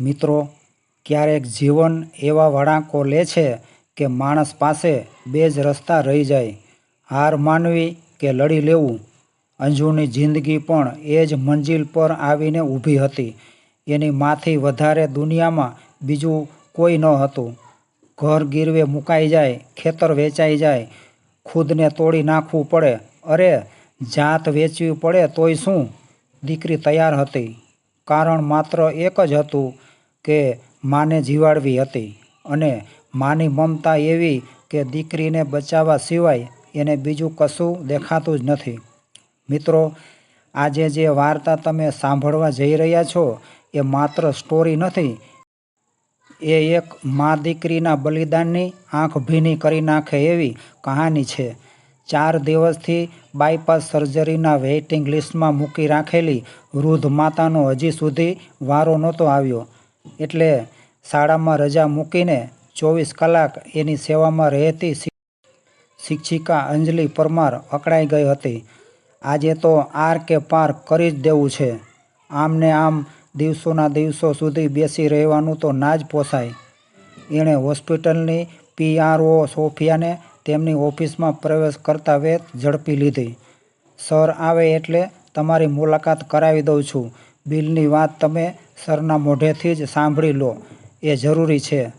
મિત્રો, ક્યારેક જીવન એવા વળાંકો લે છે કે માણસ પાસે બે જ રસ્તા રહી જાય. હાર માનવી કે લડી લેવું? અંજુની જિંદગી પણ એ જ મંજિલ પર આવીને ઊભી હતી. એની માથી વધારે દુનિયામાં બીજું કોઈ ન હતું. ઘર ગીરવે મુકાઈ જાય, ખેતર વેચાઈ જાય. ખુદને તોડી નાખવું પડે. અરે, જાત વેચવી પડે તોય શું? દીકરી તૈયાર હતી. કારણ માત્ર એક જ હતું કે માને જીવાડવી હતી અને માની મમતા એવી કે દીકરીને બચાવવા સિવાય એને બીજું કશું દેખાતું જ નથી. મિત્રો, આજે જે વાર્તા તમે સાંભળવા જઈ રહ્યા છો એ માત્ર સ્ટોરી નથી. એ એક મા દીકરીના બલિદાનની આંખ ભીની કરી નાખે એવી કહાની છે. ચાર દિવસથી બાયપાસ સર્જરીના વેઇટિંગ લિસ્ટમાં મૂકી રાખેલી વૃદ્ધ માતાનો હજી સુધી વારો નહોતો આવ્યો. એટલે શાળામાં રજા મૂકીને ચોવીસ કલાક એની સેવામાં રહેતી શિક્ષિકા અંજલિ પરમાર અકળાઈ ગઈ હતી. આજે તો આર કે પાર કરી જ દેવું છે. આમને આમ દિવસોના દિવસો સુધી બેસી રહેવાનું તો ના જ પોસાય. એણે હોસ્પિટલની પીઆરઓ સોફિયાને તેમની ઓફિસમાં પ્રવેશ કરતા વેત ઝડપી લીધી. સર, આવે એટલે તમારી મુલાકાત કરાવી દઉં છું. બિલની વાત તમે સરના મોઢેથી જ સાંભળી લો. એ જરૂરી છે.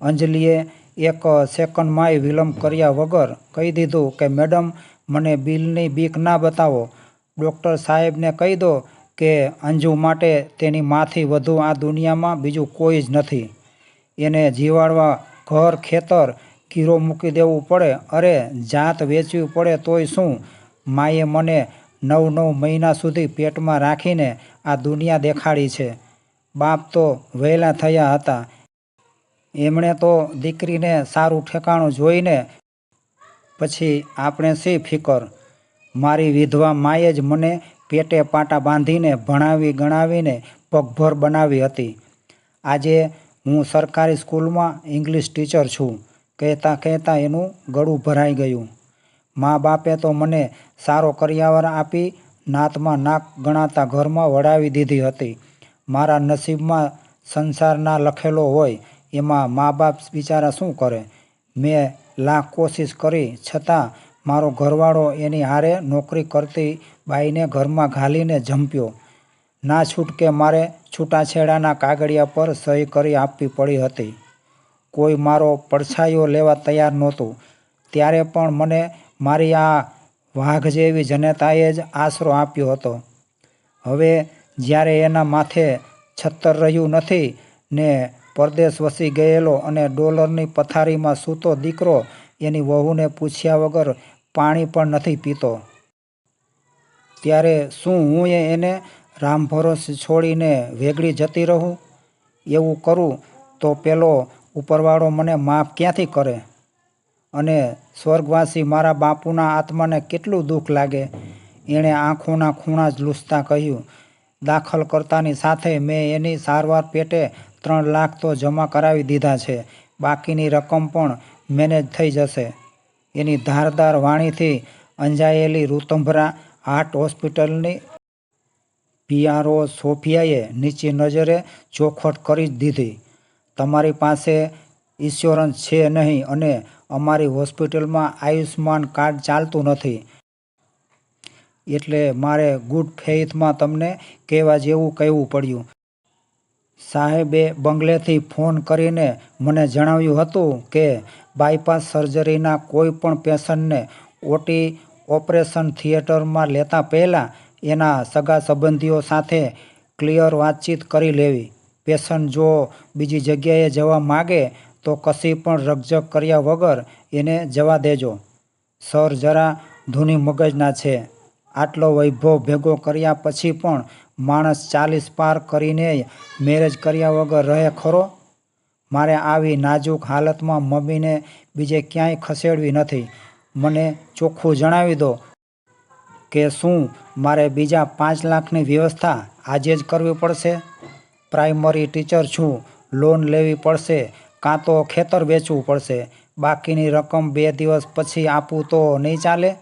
અંજલિએ એક સેકન્ડમાંય વિલંબ કર્યા વગર કહી દીધું કે, મેડમ, મને બિલની બીક ના બતાવો. ડૉક્ટર સાહેબને કહી દો કે, અંજુ માટે તેની માથી વધુ આ દુનિયામાં બીજું કોઈ જ નથી. એને જીવાડવા ઘર ખેતર કીરો મૂકી દેવું પડે, અરે જાત વેચવી પડે તોય શું? માએ મને નવ નવ મહિના સુધી પેટમાં રાખીને આ દુનિયા દેખાડી છે. બાપ તો વહેલા થયા હતા. એમણે તો દીકરીને સારું ઠેકાણું જોઈને પછી આપણે શી ફિકર? મારી વિધવા માએ જ મને પેટે પાટા બાંધીને ભણાવી ગણાવીને પગભર બનાવી હતી. આજે હું સરકારી સ્કૂલમાં ઇંગ્લિશ ટીચર છું. કહેતાં કહેતાં એનું ગળું ભરાઈ ગયું. મા બાપે તો મને સારો કરિયાવર આપી નાતમાં નાક ગણાતા ઘરમાં વડાવી દીધી હતી. મારા નસીબમાં સંસાર ના લખેલો હોય એમાં મા બાપ બિચારા શું કરે? મેં લાખ કોશિશ કરી, છતાં મારો ઘરવાળો એની હારે નોકરી કરતી બાઈને ઘરમાં ઘાલીને જંપ્યો. ના છૂટકે મારે છૂટાછેડાના કાગળિયા પર સહી કરી આપવી પડી હતી. કોઈ મારો પડછાયો લેવા તૈયાર નહોતું. ત્યારે પણ મને મારી આ વાઘ જેવી જનતાએ જ આશરો આપ્યો હતો. હવે જ્યારે એના માથે છત્તર રહ્યું નથી ને પરદેશ વસી ગયેલો અને ડોલરની પથારીમાં સૂતો દીકરો એની વહુને પૂછ્યા વગર પાણી પણ નથી પીતો. ત્યારે શું હું એને રામ ભરોસે છોડીને વેગળી જતી રહું? એવું કરું તો પેલો ઉપરવાળો મને માફ ક્યાંથી કરે? અને સ્વર્ગવાસી મારા બાપુના આત્માને કેટલું દુઃખ લાગે? એણે આંખોના ખૂણા જ લૂસતા કહ્યું દાખલ કરતાની સાથે મેં એની સારવાર પેટે ત્રણ લાખ તો જમા કરાવી દીધા છે. બાકીની રકમ પણ મેનેજ થઈ જશે. એની ધારદાર વાણીથી અંજાયેલી રૂતંભરા હાર્ટ હોસ્પિટલની પીઆરઓ સોફિયાએ નીચી નજરે ચોખવટ કરી જ દીધી. તમારી પાસે ઇન્સ્યોરન્સ છે નહીં અને અમારી હોસ્પિટલમાં આયુષ્માન કાર્ડ ચાલતું નથી. એટલે મારે ગુડ ફેઇથમાં તમને કહેવા જેવું કહેવું પડ્યું. સાહેબે બંગલેથી ફોન કરીને મને જણાવ્યું હતું કે બાયપાસ સર્જરીના કોઈ પણ પેશન્ટને ઓટી ઓપરેશન થિયેટરમાં લેતા પહેલાં એના સગા સંબંધીઓ સાથે ક્લિયર વાતચીત કરી લેવી. પેશન્ટ જો બીજી જગ્યાએ જવા માગે, તો કશી પણ રકઝક કર્યા વગર એને જવા દેજો. સર જરા ધૂની મગજના છે. આટલો વૈભવ ભેગો કર્યા પછી પણ માણસ ચાલીસ પાર કરીને મેરેજ કર્યા વગર રહે ખરો? મારે આવી નાજુક હાલતમાં મમ્મીને બીજે ક્યાંય ખસેડવી નથી. મને ચોખ્ખું જણાવી દો કે શું મારે બીજા પાંચ લાખની વ્યવસ્થા આજે જ કરવી પડશે? પ્રાઇમરી ટીચર છું. લોન લેવી પડશે, કાં તો ખેતર વેચવું પડશે. બાકીની રકમ બે દિવસ પછી આપું તો નહીં ચાલે?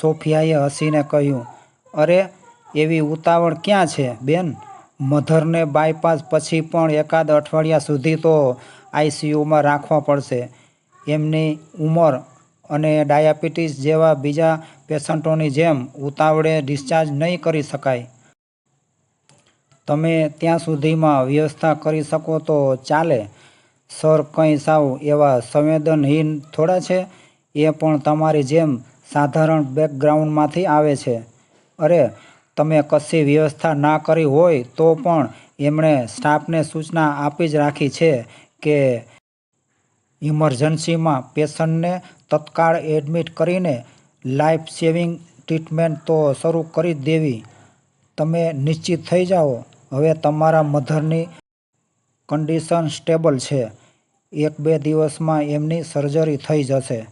સોફિયાએ હસીને કહ્યું, અરે, એવી ઉતાવળ ક્યાં છે, બેન? મધરને બાયપાસ પછી પણ એકાદ અઠવાડિયા સુધી તો આઈસીયુમાં રાખવા પડશે. એમની ઉંમર અને ડાયાબિટીસ જેવા બીજા પેશન્ટોની જેમ ઉતાવળે ડિસ્ચાર્જ નહીં કરી શકાય. તમે ત્યાં સુધીમાં વ્યવસ્થા કરી શકો તો ચાલે. સર, કંઈ સાવ એવા સંવેદનહીન થોડા છે? એ પણ તમારી જેમ સાધારણ બેકગ્રાઉન્ડમાંથી આવે છે. અરે, તમે કશી વ્યવસ્થા ના કરી હોય તો પણ એમણે સ્ટાફને સૂચના આપી જ રાખી છે કે ઇમરજન્સીમાં પેશન્ટને તત્કાળ એડમિટ કરીને લાઈફ સેવિંગ ટ્રીટમેન્ટ તો શરૂ કરી દેવી. તમે નિશ્ચિત થઈ જાઓ. હવે તમારા મધરની કન્ડિશન સ્ટેબલ છે. એક બે દિવસમાં એમની સર્જરી થઈ જશે.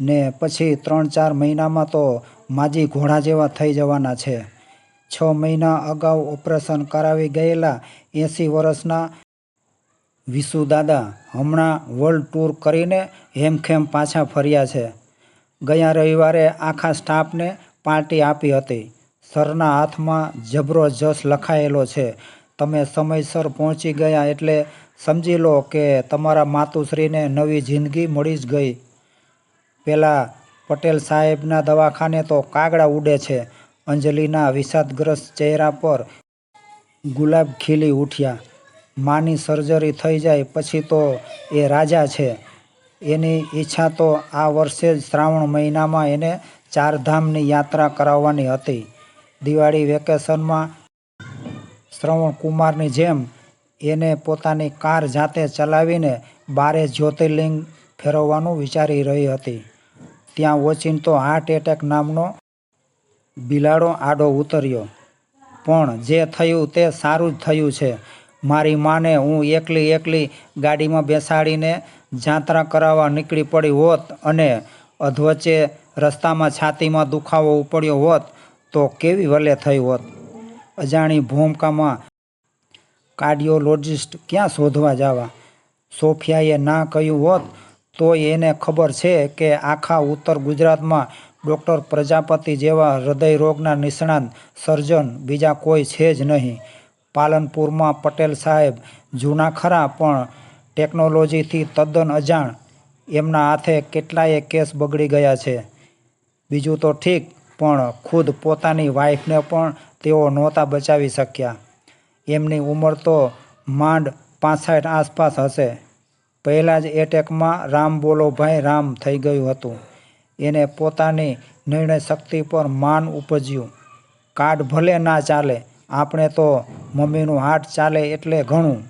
ને પછી ત્રણ ચાર મહિનામાં તો માજી ઘોડા જેવા થઈ જવાના છે. છ મહિના અગાઉ ઓપરેશન કરાવી ગયેલા એંસી વર્ષના વિશુદાદા હમણાં વર્લ્ડ ટૂર કરીને હેમખેમ પાછા ફર્યા છે. ગયા રવિવારે આખા સ્ટાફને પાર્ટી આપી હતી. સરના હાથમાં જબરો જશ લખાયેલો છે. તમે સમયસર પહોંચી ગયા એટલે સમજી લો કે તમારા માતુશ્રીને નવી જિંદગી મળી જ ગઈ. પેલા પટેલ સાહેબના દવાખાને તો કાગડા ઉડે છે. અંજલિના વિષાદગ્રસ્ત ચહેરા પર ગુલાબ ખીલી ઉઠ્યા. માની સર્જરી થઈ જાય પછી તો એ રાજા છે. એની ઈચ્છા તો આ વર્ષે જ શ્રાવણ મહિનામાં એને ચારધામની યાત્રા કરાવવાની હતી. દિવાળી વેકેશનમાં શ્રવણ કુમારની જેમ એને પોતાની કાર જાતે ચલાવીને બારે જ્યોતિર્લિંગ ફેરવવાનું વિચારી રહી હતી. ત્યાં ઓચિંતો હાર્ટ એટેક નામનો બિલાડો આડો ઉતર્યો. પણ જે થયું તે સારું જ થયું છે. મારી માને હું એકલી એકલી ગાડીમાં બેસાડીને જાત્રા કરાવવા નીકળી પડી હોત અને અધવચ્ચે રસ્તામાં છાતીમાં દુખાવો ઉપડ્યો હોત તો કેવી વલે થઈ હોત? અજાણી ભૂમકામાં કાર્ડિયોલોજિસ્ટ ક્યાં શોધવા જવા? સોફિયાએ ના કહ્યું હોત તોય એને ખબર છે કે આખા ઉત્તર ગુજરાતમાં ડૉક્ટર પ્રજાપતિ જેવા હૃદય રોગના નિષ્ણાત સર્જન બીજા કોઈ છે જ નહીં. પાલનપુરમાં પટેલ સાહેબ જૂના ખરા પણ ટેકનોલોજીથી તદ્દન અજાણ. એમના હાથે કેટલાય કેસ બગડી ગયા છે. બીજું તો ઠીક પણ ખુદ પોતાની વાઈફને પણ તેઓ નહોતા બચાવી શક્યા. એમની ઉંમર તો માંડ પાંસઠ આસપાસ હશે. પહેલાં જ એટેકમાં રામ બોલો ભાઈ રામ થઈ ગયું હતું. એને પોતાની નિર્ણય શક્તિ પર માન ઉપજ્યું. કાર્ડ ભલે ના ચાલે, આપણે તો મમ્મીનું હાર્ટ ચાલે એટલે ઘણું.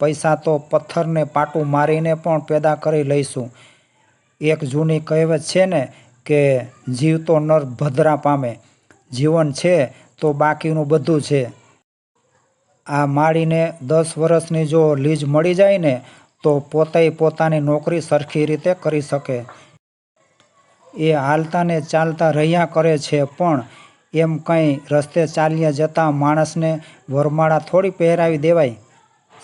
પૈસા તો પથ્થરને પાટું મારીને પણ પેદા કરી લઈશું. એક જૂની કહેવત છે ને કે જીવતો નર ભદ્રા પામે. જીવન છે તો બાકીનું બધું છે. આ માળીને દસ વર્ષની જો લીજ મળી જાય ને, તો પોતે પોતાની નોકરી સરખી રીતે કરી શકે. એ હાલતા ને ચાલતા રહ્યા કરે છે, પણ એમ કંઈ રસ્તે ચાલ્યા જતા માણસને વરમાળા થોડી પહેરાવી દેવાય.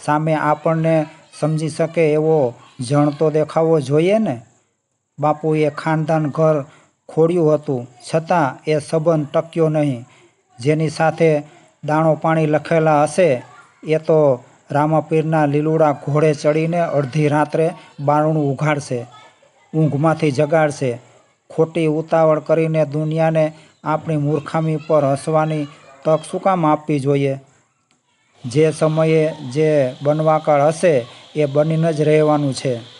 સામે આપણને સમજી શકે એવો જણતો દેખાવો જોઈએ ને? બાપુએ ખાનદાન ઘર ખોડ્યું હતું. છતાં એ સંબંધ ટક્યો નહીં. જેની સાથે દાણો પાણી લખેલા હશે, એ તો રામાપીરના લીલુડા ઘોડે ચડીને અડધી રાત્રે બારણું ઉઘાડશે, ઊંઘમાંથી જગાડશે. ખોટી ઉતાવળ કરીને દુનિયાને આપણી મૂર્ખામી પર હસવાની તક શું કામ આપવી જોઈએ? જે સમયે જે બનવાકાળ હશે, એ બનીને જ રહેવાનું છે.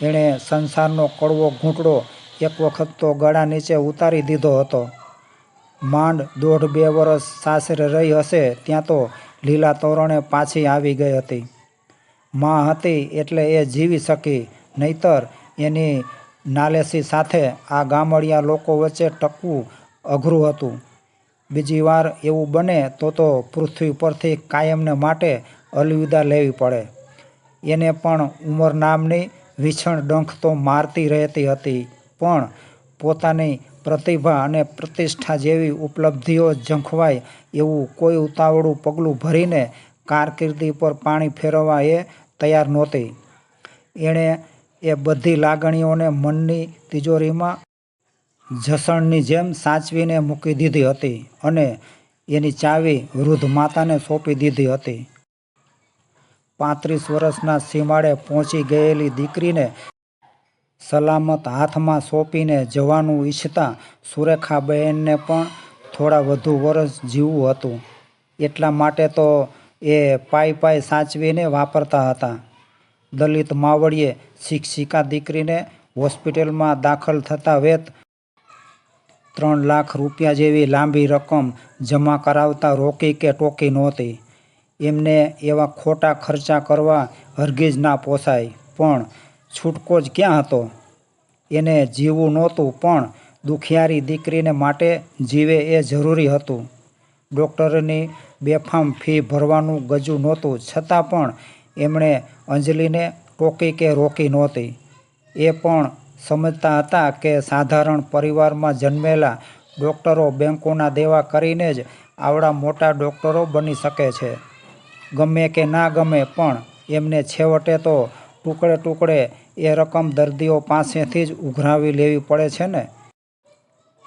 એણે સંસારનો કડવો ઘૂંટડો એક વખત તો ગળા નીચે ઉતારી દીધો હતો. માંડ દોઢ બે વર્ષ સાસરે રહી હશે ત્યાં તો લીલા તોરણે પાછી આવી ગઈ હતી. માં હતી એટલે એ જીવી શકી, નહીતર એની નાલેસી સાથે આ ગામડિયા લોકો વચ્ચે ટકવું અઘરું હતું. બીજી વાર એવું બને તો તો પૃથ્વી પરથી કાયમને માટે અલવિદા લેવી પડે. એને પણ ઉંમર નામની વિછણ ડંખ તો મારતી રહેતી હતી, પણ પોતાની પ્રતિભા અને પ્રતિષ્ઠા જેવી ઉપલબ્ધિઓ ઝંખવાય એવું કોઈ ઉતાવળું પગલું ભરીને કારકિર્દી પર પાણી ફેરવવા એ તૈયાર નહોતી. એણે એ બધી લાગણીઓને મનની તિજોરીમાં જસણની જેમ સાચવીને મૂકી દીધી હતી અને એની ચાવી વૃદ્ધ માતાને સોંપી દીધી હતી. પાંત્રીસ વર્ષના સીમાડે પહોંચી ગયેલી દીકરીને સલામત હાથમાં સોંપીને જવાનું ઈચ્છતા સુરેખાબહેનને પણ થોડા વધુ વર્ષ જીવવું હતું. એટલા માટે તો એ પાઈ પાઈ સાચવીને વાપરતા હતા. દલિત માવડીએ શિક્ષિકા દીકરીને હોસ્પિટલમાં દાખલ થતા વેત ત્રણ લાખ રૂપિયા જેવી લાંબી રકમ જમા કરાવતા રોકી કે ટોકી નહોતી. એમને એવા ખોટા ખર્ચા કરવા હરગીજ ના પોસાય. પણ છૂટકો જ ક્યાં હતો? એને જીવવું નહોતું, પણ દુખિયારી દીકરીને માટે જીવે એ જરૂરી હતું. ડૉક્ટરની બેફામ ફી ભરવાનું ગજું નહોતું, છતાં પણ એમણે અંજલિને ટોકી કે રોકી નહોતી. એ પણ સમજતા હતા કે સાધારણ પરિવારમાં જન્મેલા ડૉક્ટરો બેંકોના દેવા કરીને જ આવડા મોટા ડૉક્ટરો બની શકે છે. ગમે કે ના ગમે, પણ એમને છેવટે તો ટુકડે ટુકડે એ રકમ દર્દીઓ પાસેથી જ ઉઘરાવી લેવી પડે છે ને?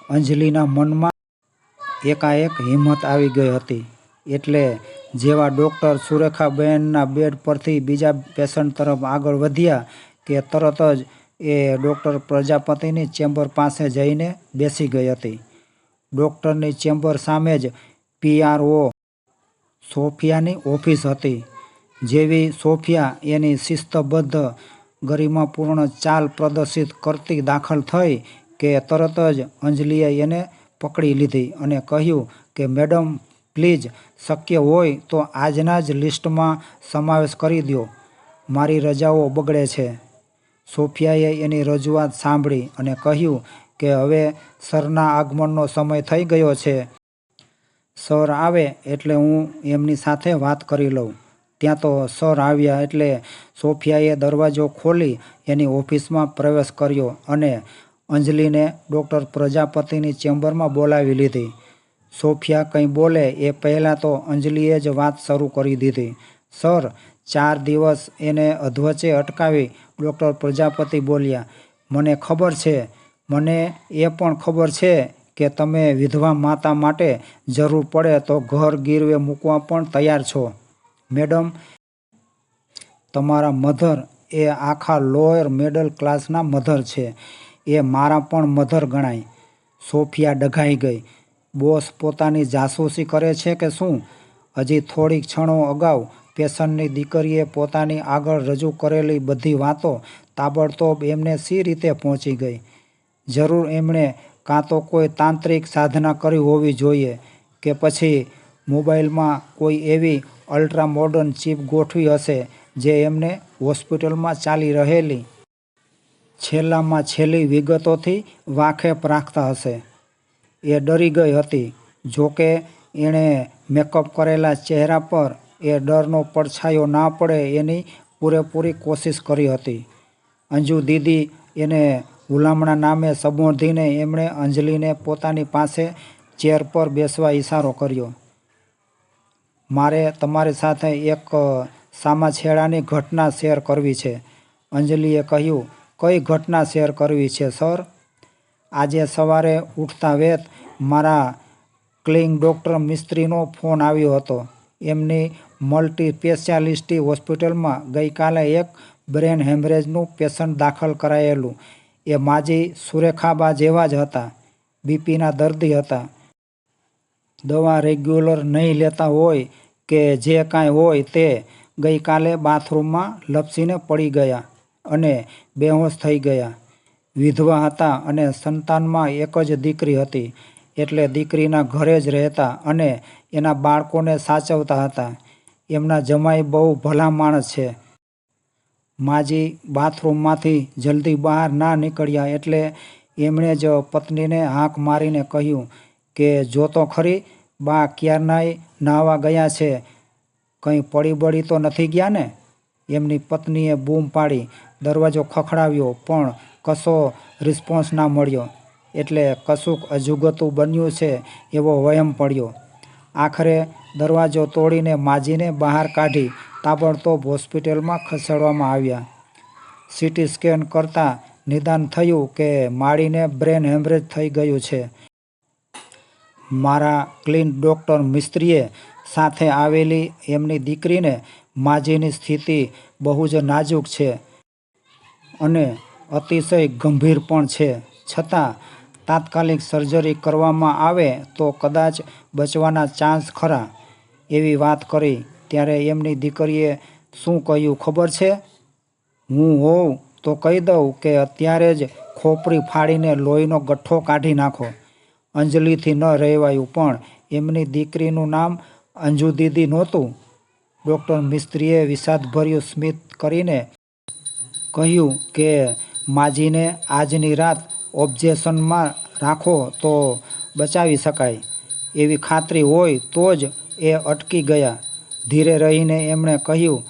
અંજલિના મનમાં એકાએક હિંમત આવી ગઈ હતી. એટલે જેવા ડૉક્ટર સુરેખાબહેનના બેડ પરથી બીજા પેશન્ટ તરફ આગળ વધ્યા કે તરત જ એ ડૉક્ટર પ્રજાપતિની ચેમ્બર પાસે જઈને બેસી ગઈ હતી. ડૉક્ટરની ચેમ્બર સામે જ પીઆરઓ સોફિયાની ઓફિસ હતી, જેવી સોફિયા એની શિસ્તબદ્ધ ગરિમાપૂર્ણ ચાલ પ્રદર્શિત કરતી દાખલ થઈ કે તરત જ અંજલિએ એને પકડી લીધી અને કહ્યું કે, મેડમ, પ્લીઝ, શક્ય હોય તો આજના જ લિસ્ટમાં સમાવેશ કરી દો મારી રજાઓ બગડે છે. સોફિયાએ એની રજૂઆત સાંભળી અને કહ્યું કે, હવે સરના આગમનનો સમય થઈ ગયો છે. સર આવે એટલે હું એમની સાથે વાત કરી લઉં. ત્યાં તો સર આવ્યા એટલે સોફિયાએ દરવાજો ખોલી એની ઓફિસમાં પ્રવેશ કર્યો અને અંજલિને ડૉક્ટર પ્રજાપતિની ચેમ્બરમાં બોલાવી લીધી. સોફિયા કંઈ બોલે એ પહેલાં તો અંજલિએ જ વાત શરૂ કરી દીધી. સર, ચાર દિવસ એને અધવચ્ચે અટકાવી ડૉક્ટર પ્રજાપતિ બોલ્યા, મને ખબર છે, મને એ પણ ખબર છે કે તમે વિધવા માતા માટે જરૂર પડે તો ઘર ગીરવે મૂકવા પણ તૈયાર છો. મેડમ, તમારા મધર એ આખા લોઅર મિડલ ક્લાસના મધર છે. એ મારા પણ મધર ગણાય. સોફિયા ડઘાઈ ગઈ. બોસ પોતાની જાસૂસી કરે છે કે શું? હજી થોડીક ક્ષણો અગાઉ પેશન્ટની દીકરીએ પોતાની આગળ રજૂ કરેલી બધી વાતો તાબડતોબ એમને સી રીતે પહોંચી ગઈ. જરૂર એમણે કાં તો કોઈ તાંત્રિક સાધના કરી હોવી જોઈએ કે પછી મોબાઈલમાં કોઈ એવી અલ્ટ્રા મોડર્ન ચીપ ગોઠવી હશે જે એમને હોસ્પિટલમાં ચાલી રહેલી છેલ્લામાં છેલ્લી વિગતોથી વાકેફ રાખતા હશે. એ ડરી ગઈ હતી. જોકે એણે મેકઅપ કરેલા ચહેરા પર એ ડરનો પડછાયો ના પડે એની પૂરેપૂરી કોશિશ કરી હતી. અંજુ દીદી એને હુલામણા નામે સંબોધીને એમણે અંજલિને પોતાની પાસે ચેર પર બેસવા ઈશારો કર્યો. મારે તમારી સાથે એક સામાછેડાની ઘટના શેર કરવી છે. અંજલિએ કહ્યું, કઈ ઘટના શેર કરવી છે, સર? આજે સવારે ઉઠતા વેત મારા ક્લિંગ ડૉક્ટર મિસ્ત્રીનો ફોન આવ્યો હતો. એમની મલ્ટી સ્પેશિયાલિસ્ટી હોસ્પિટલમાં ગઈકાલે એક બ્રેન હેમરેજનું પેશન્ટ દાખલ કરાયેલું. એ માજી સુરેખાબા જેવા જ હતા. બીપીના દર્દી હતા. દવા રેગ્યુલર નહીં લેતા હોય કે જે કાંઈ હોય તે ગઈકાલે બાથરૂમમાં લપસીને પડી ગયા અને બેહોશ થઈ ગયા. વિધવા હતા અને સંતાનમાં એક જ દીકરી હતી, એટલે દીકરીના ઘરે જ રહેતા અને એના બાળકોને સાચવતા હતા. એમના જમાઈ બહુ ભલા માણસ છે. માજી બાથરૂમમાંથી જલ્દી બહાર ના નીકળ્યા એટલે એમણે જ પત્નીને હાંક મારીને કહ્યું કે, જો તો ખરી, બા ક્યારનાય નાહવા ગયા છે? કંઈ પડી બળી તો નથી ગયા ને? એમની પત્નીએ બૂમ પાડી, દરવાજો ખખડાવ્યો, પણ કશો રિસ્પોન્સ ના મળ્યો. એટલે કશુંક અજુગતું બન્યું છે એવો વયમ પડ્યો. આખરે દરવાજો તોડીને માજીને બહાર કાઢી તાબડતોબ હોસ્પિટલમાં ખસેડવામાં આવ્યા. સીટી સ્કેન કરતાં નિદાન થયું કે માળીને બ્રેન હેમરેજ થઈ ગયું છે. મારા ક્લીન ડૉક્ટર મિસ્ત્રીએ સાથે આવેલી એમની દીકરીને માજીની સ્થિતિ બહુ જ નાજુક છે અને અતિશય ગંભીર પણ છે. છતાં તાત્કાલિક સર્જરી કરવામાં આવે તો કદાચ બચવાના ચાન્સ ખરા એવી વાત કરી ત્યારે એમની દીકરીએ શું કહ્યું ખબર છે? હું હોઉં તો કહી દઉં કે અત્યારે જ ખોપરી ફાડીને લોહીનો ગઠ્ઠો કાઢી નાખો. અંજલિથી ન રહેવાયું પણ એમની દીકરીનું નામ અંજુ દીદી નહોતું. ડૉક્ટર મિસ્ત્રીએ વિષાદભર્યું સ્મિત કરીને કહ્યું કે માજીને આજની રાત ઓબ્જેશનમાં રાખો તો બચાવી શકાય. એવી ખાતરી હોય તો જ એ અટકી ગયા. ધીરે રહીને એમણે કહ્યું,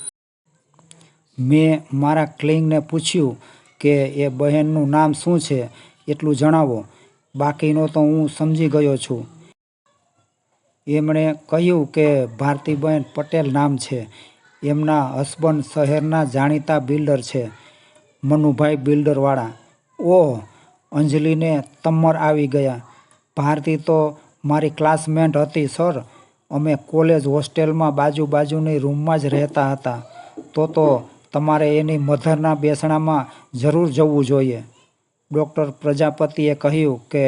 મેં મારા ક્લિંગને પૂછ્યું કે એ બહેનનું નામ શું છે, એટલું જણાવો. બાકીનો તો હું સમજી ગયો છું. એમણે કહ્યું કે ભારતીબહેન પટેલ નામ છે. એમના હસબન્ડ શહેરના જાણીતા બિલ્ડર છે, મનુભાઈ બિલ્ડરવાળા. ઓહ, અંજલિને તમ્મર આવી ગયા. ભારતી તો મારી ક્લાસમેટ હતી, સર. અમે કોલેજ હોસ્ટેલમાં બાજુ બાજુની રૂમમાં જ રહેતા હતા. તો તો તમારે એની મધરના બેસણામાં જરૂર જવું જોઈએ. ડૉક્ટર પ્રજાપતિએ કહ્યું કે,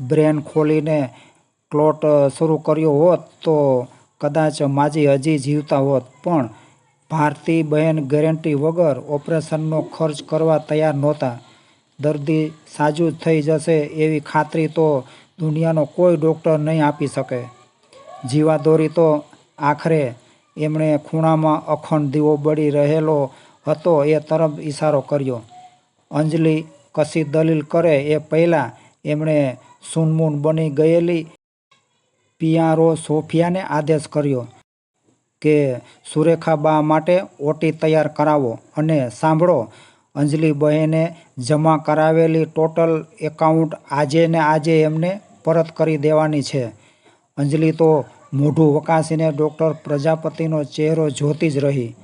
બ્રેન ખોલીને ક્લોટ શરૂ કર્યો હોત તો કદાચ માજી હજી જીવતા હોત. પણ ભારતી બહેન ગેરંટી વગર ઓપરેશનનો ખર્ચ કરવા તૈયાર નહોતા. દર્દી સાજું થઈ જશે એવી ખાતરી તો દુનિયાનો કોઈ ડૉક્ટર નહીં આપી શકે. જીવાદોરી તો આખરે એમણે ખૂણામાં અખંડ દીવો બળી રહેલો હતો એ તરફ ઈશારો કર્યો. અંજલિ કશી દલીલ કરે એ પહેલાં એમણે સુનમૂન બની ગયેલી પિયારો સોફિયાને આદેશ કર્યો કે સુરેખાબા માટે ઓટી તૈયાર કરાવો અને સાંભળો, અંજલિ બહેને જમા કરાવેલી ટોટલ એકાઉન્ટ આજે ને આજે એમને પરત કરી દેવાની છે. અંજલિ તો મોઢું વકાસીને ડૉક્ટર પ્રજાપતિનો ચહેરો જોતી જ રહી.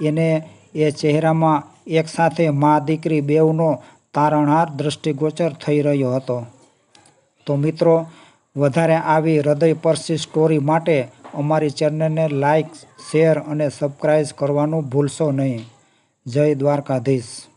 એને એ ચહેરામાં એકસાથે મા દીકરી બેઉનો તારણહાર દૃષ્ટિગોચર થઈ રહ્યો હતો. તો મિત્રો, વધારે આવી હૃદયપરસી સ્ટોરી માટે અમારી ચેનલને લાઈક, શેર અને સબસ્ક્રાઈબ કરવાનું ભૂલશો નહીં. જય દ્વારકાધીશ.